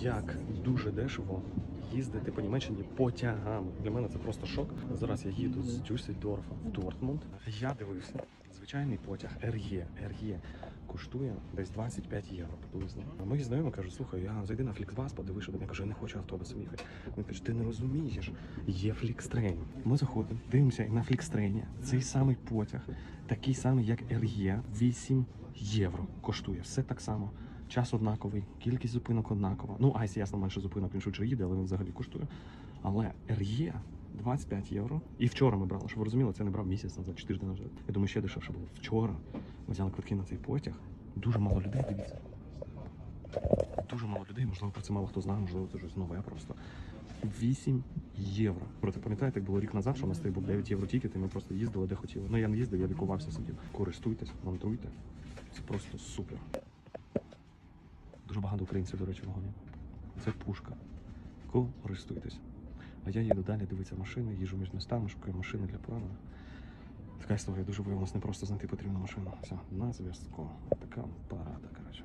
як дуже дешево їздити по Німеччині потягами. Для мене це просто шок. Зараз я їду з Дюссельдорфа в Дортмунд. Я дивився. Звичайний потяг РЄ. РЄ коштує десь 25 євро приблизно. А мої знайомі кажуть, слухай, я зайди на Фліксбас, подивись, що. Я кажу, я не хочу автобусом їхати. Він каже, ти не розумієш, є Флікстрейн. Ми заходимо, дивимося на Флікстрейні. Цей самий потяг, такий самий, як РЄ, 8 євро коштує. Все так само. Час однаковий, кількість зупинок однакова. Ну, айс, ясно, менше зупинок, він швидше їде, але він взагалі коштує. Але РЄ 25 євро. І вчора ми брали, щоб ви розуміли, це не брав місяць назад чи тиждень назад. Я думаю, ще дешевше було. Вчора ми взяли квитки на цей потяг. Дуже мало людей, дивіться. Дуже мало людей, можливо, про це мало хто знає, можливо, це щось нове просто. 8 євро. Проте пам'ятаєте, як було рік назад, що у нас був 9 євро тікет, і ми просто їздили де хотіли. Ну я не їздив, я лікувався сидів. Користуйтесь, мандруйте. Це просто супер. Багато українців, до речі, вогонь. Це пушка. Користуйтесь. А я їду далі, дивитися машини, їжу між містами, шукаю машини для поранених. Така історія дуже виявилось не просто знайти потрібну машину. Все, на зв'язку. Така парада, коротше.